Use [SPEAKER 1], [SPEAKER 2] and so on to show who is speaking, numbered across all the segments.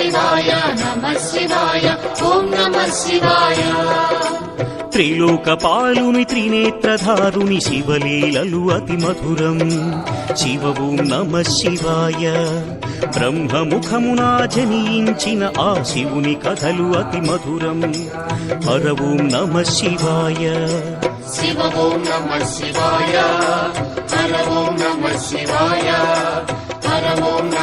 [SPEAKER 1] శివాయ నమ శివాయ ఓం నమ శివాయ.
[SPEAKER 2] త్రిలోకపాలుని త్రినేత్రధారుని శివలీలలు అతి మధురం. శివ ఓం నమ శివాయ. బ్రహ్మముఖమునా జనించిన ఆ శివుని కథలు అతి మధురం. హర ఓం నమ శివాయ.
[SPEAKER 1] శివ ఓం నమ శివాయ. హర ఓం నమ శివాయ. హర ఓం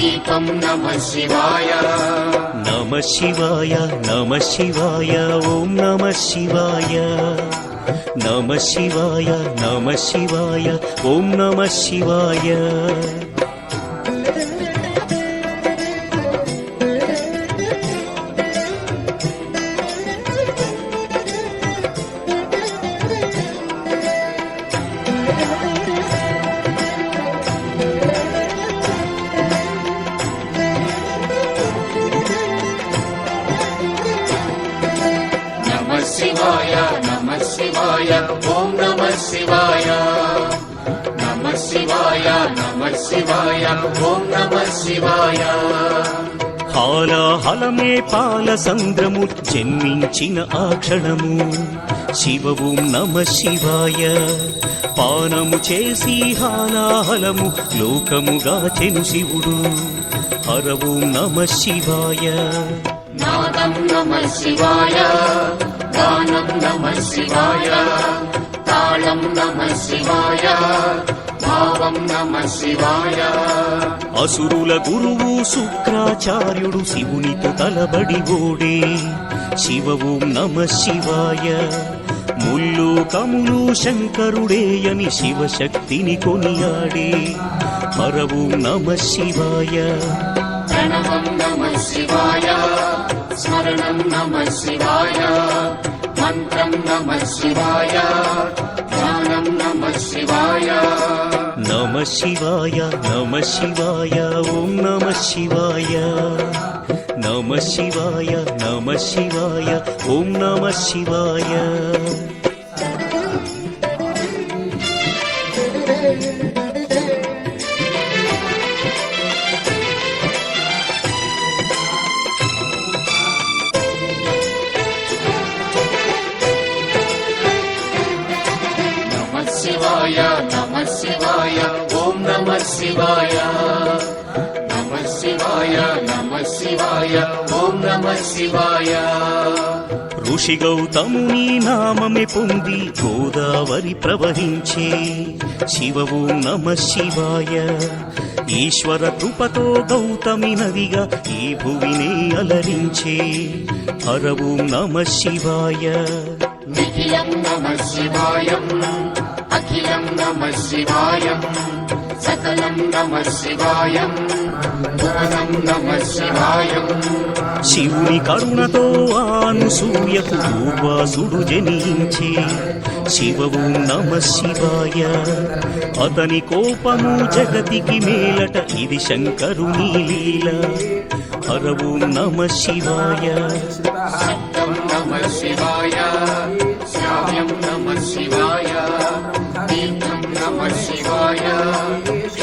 [SPEAKER 1] దీపం నమ శివాయ.
[SPEAKER 2] నమ శివాయ నమ శివాయ ఓం నమ శివాయ. నమ శివాయ నమ శివాయ ఓం నమ శివాయ.
[SPEAKER 1] శివాయ ఓం నమ శివాయ. నమ శివాయ నమ శివాయ ఓం నమ శివాయ.
[SPEAKER 2] హాలాహలమే పాల సంద్రము జన్మించిన ఆ క్షణము. శివవు నమ శివాయ. పానము చేసి హాలాహలము లోకముగా చెను శివుడు. హరవు నమ శివాయ.
[SPEAKER 1] నాదం నమ శివాయ గానం నమ శివాయ తాళం నమ శివాయ భావం నమ శివాయ
[SPEAKER 2] అసురుల గురువు శుక్రాచార్యుడు శివునితో తలబడి ఓడే. శివవు నమ శివాయ. ముల్లు కములు శంకరుడేయని శివశక్తిని కొనియాడే. హరవు నమ శివాయ.
[SPEAKER 1] ప్రణవం నమ శివాయ. స్మరణం నమ శివాయ. మంత్రం నమ శివాయ. ధ్యానం నమ శివాయ.
[SPEAKER 2] నమ శివాయ నమ శివాయ ఓం నమ శివాయ. నమ శివాయ నమ శివాయ ఓం నమ శివాయ.
[SPEAKER 1] శివాయ. నమ శివాయ నమ శివాయ ఓం నమ శివాయ.
[SPEAKER 2] ఋషి గౌతముని నామమే పొంది గోదావరి ప్రవహించే శివవు నమ శివాయ. ఈశ్వర కృపతో గౌతమి నదిగా ఈ భువినే అలరించే హరవు నమ శివాయ.
[SPEAKER 1] నిఖిలం నమ శివాయం అఖిలం నమ శివాయం.
[SPEAKER 2] శివుని కరుణతో ఆనుసూయకు పూర్వాసుడు జనించి శివవు నమ శివాయ. అతని కోపము జగతికి మేలట ఇది శంకరుని లీల. హరవు నమ శివాయ.
[SPEAKER 1] నమ శివాయ. నమ శివాయ. నమ శివాయ.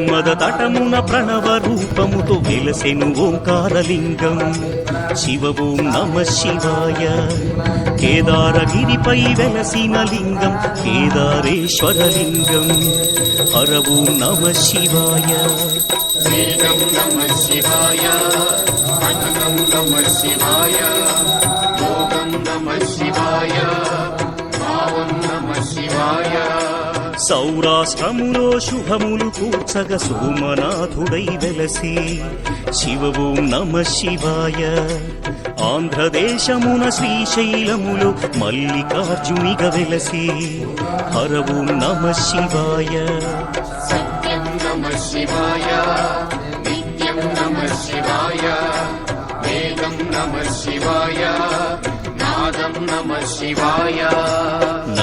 [SPEAKER 2] నర్మద తటమున ప్రణవ రూపముతో విలసెను ఓంకారలింగం. శివ ఓం నమ శివాయ. కేదారగిరిపై వెలసిన లింగం కేదారేశ్వరలింగం. హర ఓం నమ శివాయ.
[SPEAKER 1] నమ శివాయ. నమ శివాయ. యోగం నమ శివాయ. భావం నమ శివాయ.
[SPEAKER 2] సౌరాష్ట్రములో శుభములు కూర్చగ సోమనాథుడై వెలసి శివవు నమ శివాయ. ఆంధ్రదేశమున శ్రీశైలములు మల్లికార్జునిగ వెలసి హరవు నమ శివాయ.
[SPEAKER 1] సత్యం నమ శివాయ నిత్యం నమ శివాయ వేదం నమ శివాయ నాదం నమ శివాయ.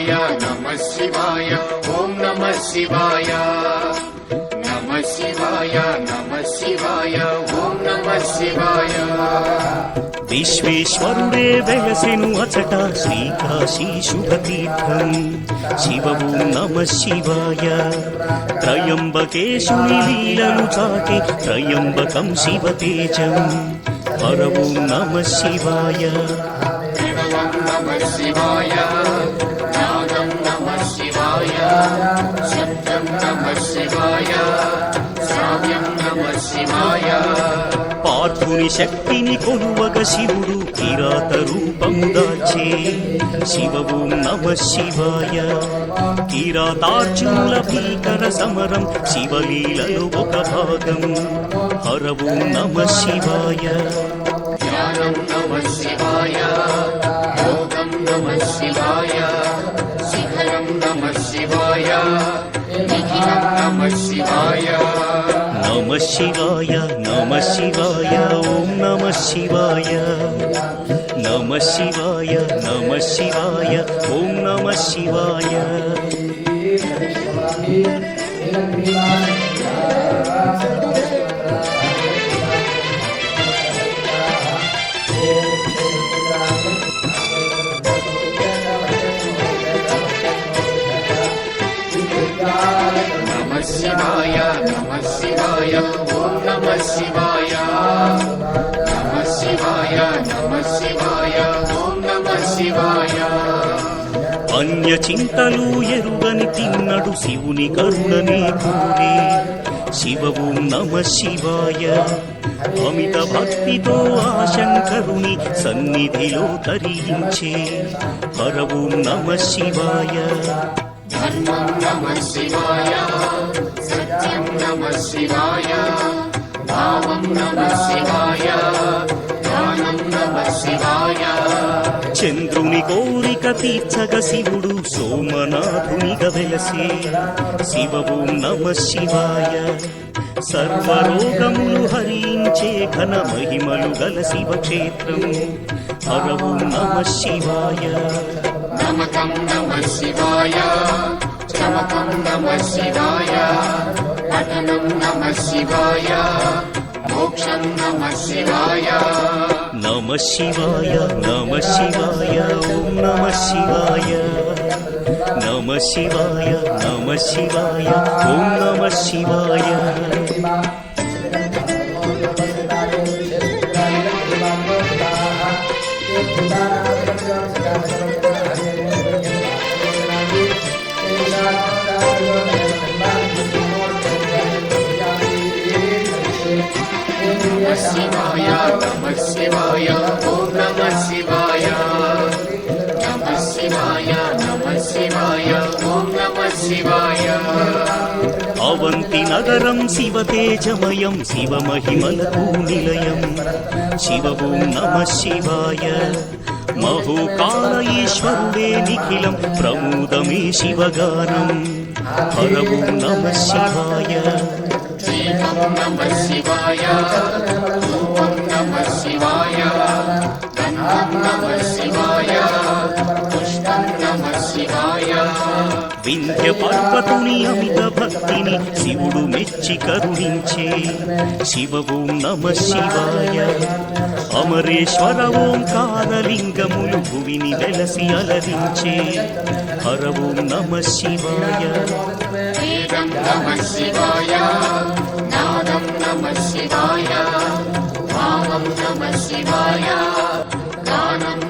[SPEAKER 1] శివాయ నమ శివాయ ఓం నమ శివాయ. నమ శివాయ నమ శివాయ ఓం నమ శివాయ.
[SPEAKER 2] విశ్వేశ్వరుడే వెలసెను అచట శ్రీకాశీ శుభతీర్థం. శివవు నమ శివాయ. త్రయంబకేశుని లీలలు చాటి త్రయంబకం శివతేజం హరవు నమ శివాయ.
[SPEAKER 1] ప్రణవం నమ శబ్దం నమ శివాయ శ్రావ్యం నమ శివాయ.
[SPEAKER 2] పార్థుని శక్తిని కొలువగ శివుడు కిరాత రూపము దాచే. శివవు నమ శివాయ. కిరాతార్జునుల భీకర సమరం శివలీలలో ఒక భాగం. హరవు నమ శివాయ.
[SPEAKER 1] జ్ఞానం నమ శివాయ నమ శివాయ. శిఖరం నమ శివాయ నమ శివాయ
[SPEAKER 2] నమ శివాయ నమ శివాయ ఓం నమ శివాయ నమ శివాయ నమ శివాయ ఓం నమ శివాయ
[SPEAKER 1] Thank you. శివాయ నమ శివాయ ఓం నమ శివాయ. నమ శివాయ నమ శివాయ ఓం నమ శివాయ.
[SPEAKER 2] అన్య చింతలు ఎరుగని తిన్నడు శివుని కరుణనే కోరే శివవు నమ శివాయ. అమిత భక్తితో ఆ శంకరుని సన్నిధిలో తరించే హరవు నమ శివాయ.
[SPEAKER 1] ధర్మం నమ శివాయ సత్యం నమ శివాయ భావం నమ శివాయ. జ్ఞానం నమ శివాయ
[SPEAKER 2] చంద్రుని కోరిక తీర్చగ శివుడు సోమనాథునిగ వెలసి. శివవు నమ శివాయ సర్వరోగములు హరించే ఘన మహిమలు గల శివక్షేత్రం. హరవు నమ శివాయ.
[SPEAKER 1] నమకం నమ శివాయ చమకం నమ శివాయ పఠనం నమ శివాయ మోక్షం నమ శివాయ
[SPEAKER 2] నమ శివాయ నమ శివాయ ఓం నమ శివాయ నమ శివాయ నమ శివాయ ఓం నమ శివాయ
[SPEAKER 1] నమ శివాయ నమ శివాయ ఓం నమ శివాయ నమ శివాయ నమ శివాయ. ఓం నమ శివాయ
[SPEAKER 2] అవంతి నగరం శివతేజమయం శివమహిమలకు నిలయం శివవు నమ శివాయ మహోకాల ఈశ్వరుడే నిఖిలం ప్రమోదమే శివగానం. హరవు నమ శివాయ
[SPEAKER 1] దీపం నమ శివాయ నమ శివాయ నమ శివాయ
[SPEAKER 2] వింధ్య పర్వతుని అమిత భక్తిని శివుడు మెచ్చి కరుణించే. శివ ఓం నమ శివాయ. అమరేశ్వర ఓంకారలింగములు భువిని వెలసి అలరించే. హర ఓం నమ శివాయ.
[SPEAKER 1] నమ శివాయ. నాదం నమ శివాయ. భావం నమ శివాయ. గానం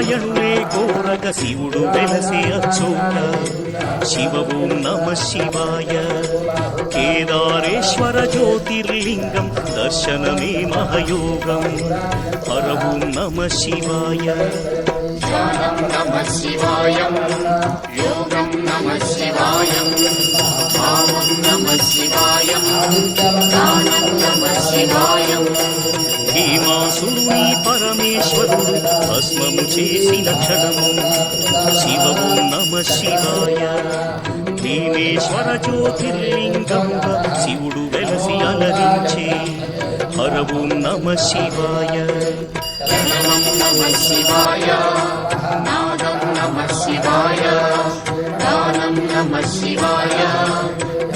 [SPEAKER 2] నారాయణుడే కోరక శివుడు వెలసే అచ్చోట. శివ నమ శివాయ. కేదారేశ్వర జ్యోతిర్లింగం దర్శనమే మహయోగం. హర నమ శివాయ.
[SPEAKER 1] ధ్యానం నమ శివాయ యోగం నమ శివాయ భావం నమ శివాయ. గానం నమ శివాయ
[SPEAKER 2] భీమాసురుని పరమేశ్వరుడు భస్మము చేసిన క్షణము శివము నమ శివాయ భీమేశ్వర జ్యోతిర్లింగముగా శివుడు వెలసి అలరించే హరవు నమ శివాయ.
[SPEAKER 1] ప్రణవం నమ శివాయ నాదం నమ శివాయ గానం నమ శివాయ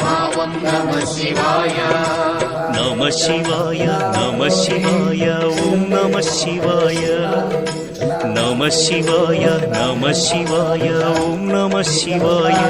[SPEAKER 1] భావం నమ శివాయ
[SPEAKER 2] నమ శివాయ నమ శివాయ ఓం నమ శివాయ నమ శివాయ నమ శివాయ ఓం నమ శివాయ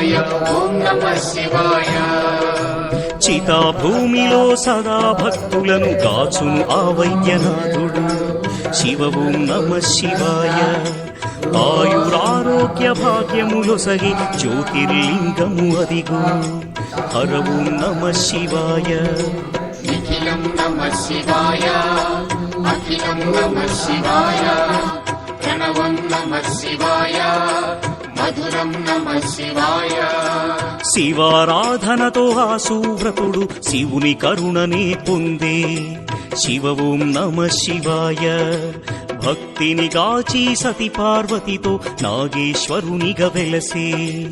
[SPEAKER 1] శివాయ. ఓం నమ శివాయ.
[SPEAKER 2] చితా భూమిలో సదా భక్తులను కాచును ఆ వైద్యనాథుడు శివ ఓం నమ శివాయ. ఆయురారోగ్య భాగ్యములు సగి జ్యోతిర్లింగము అదిగో. హర ఓం నమ శివాయ.
[SPEAKER 1] నిఖిలం నమ శివాయ. అఖిలం నమ శివాయ. ప్రణవం నమ శివాయ. మధురం నమ శివాయ
[SPEAKER 2] శివారాధనతో ఆ సువ్రతుడు శివుని కరుణనే పొందే. శివ ఓం నమ శివాయ. భక్తిని గాచి సతి పార్వతితో నాగేశ్వరునిగా వెలసే.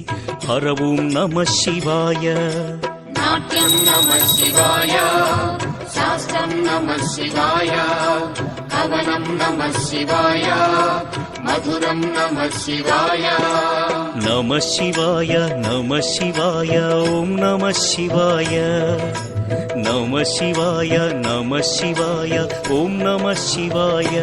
[SPEAKER 2] హర ఓం నమ శివాయ.
[SPEAKER 1] నాట్యం నమ శివాయ. శాస్త్రం నమ శివాయ. కవనం నమ శివాయ మధురం నమ శివాయ
[SPEAKER 2] నమ శివాయ నమ శివాయ ఓం నమ శివాయ నమ శివాయ నమ శివాయ ఓం నమ శివాయ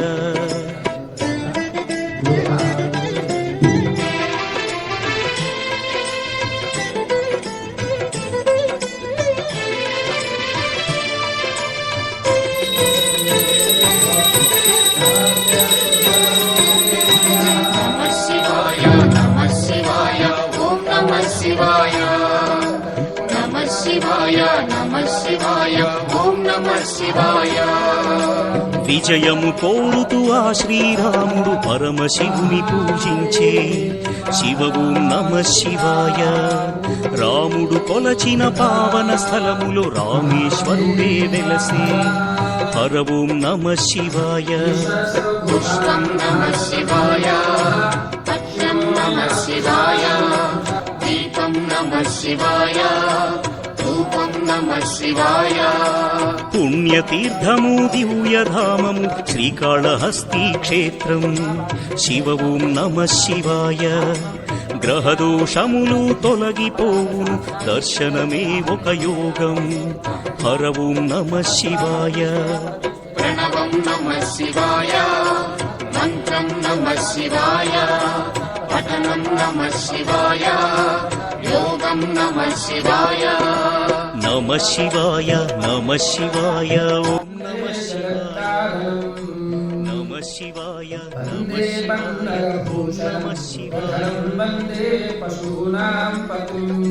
[SPEAKER 1] శివాయ.
[SPEAKER 2] విజయము కోరుతూ ఆ శ్రీరాముడు పరమశివుని పూజించే శివవు నమ శివాయ. రాముడు కొలచిన పావన స్థలములో రామేశ్వరుడే వెలసి. హరవం నమ శివాయ.
[SPEAKER 1] శివాయ. శివాయ. నమ శివాయ
[SPEAKER 2] పుణ్యతీర్థము దివ్యధామము శ్రీకాళహస్తి క్షేత్రం శివ ఓం నమ శివాయ గ్రహదోషములు తొలగిపోవును దర్శనమే ఒక యోగం హర ఓం నమ శివాయ
[SPEAKER 1] ప్రణవం నమ శివాయ మంత్రం నమ శివాయ పఠనం నమ శివాయ యోగం నమ శివాయ
[SPEAKER 2] నమ శివాయ నమ శివాయ ఓం నమ శివాయ నమ శివాయ నమ శివాయ నమ శివాయ
[SPEAKER 3] वन्दे पशूनां पतिम्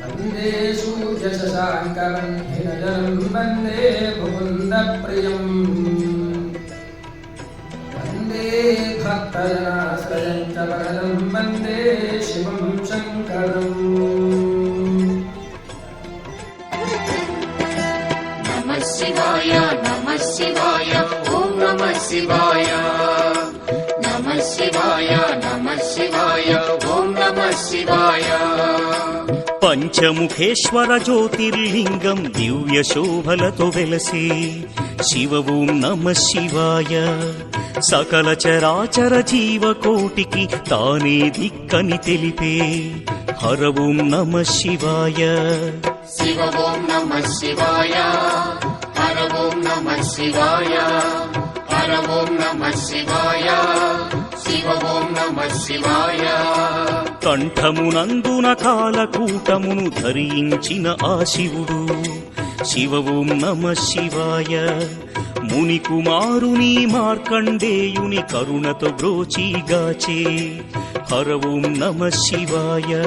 [SPEAKER 3] वन्दे सूर्यशशाङ्करं हिनजनं वन्दे मुकुन्दप्रियम् वन्दे भक्तजनाश्रयं च वरदं वन्दे शिवं शङ्करम्
[SPEAKER 1] శివాయ నమ శివాయ ఓం నమ శివాయ. నమ శివాయ నమ శివాయ ఓం నమ శివాయ.
[SPEAKER 2] పంచముఖేశ్వర జ్యోతిర్లింగం దివ్య శోభలతో వెలసే శివ ఓం నమ శివాయ. సకల చరాచర జీవకోటికి తానే దిక్కని తెలిపే హర ఓం నమ శివాయ.
[SPEAKER 1] శివ ఓం నమ శివాయ. శివాయ. హర ఓం నమ శివాయ. శివ ఓం నమ శివాయ.
[SPEAKER 2] కంఠమునందున కాలకూటమును ధరించిన ఆ శివుడు శివ ఓం నమ శివాయ. ముని కుమారుని మార్కండేయుని కరుణతో బ్రోచిగాచే హర ఓం నమ శివాయ.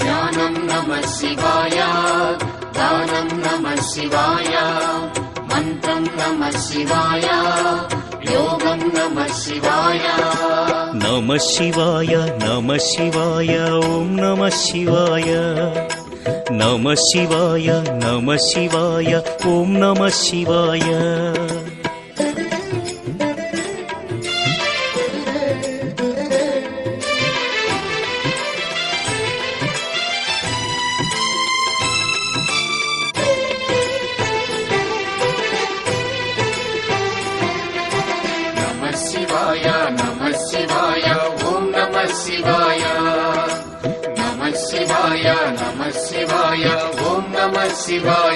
[SPEAKER 1] ధ్యానం నమ శివాయ. దానం నమ శివాయ.
[SPEAKER 2] मन्त्रम् नमः शिवाय। योगम् नमः शिवाय। नमः
[SPEAKER 1] शिवाय नमः शिवाय ॐ नमः शिवाय। नमः शिवाय नमः शिवाय ॐ नमः शिवाय। శివాయ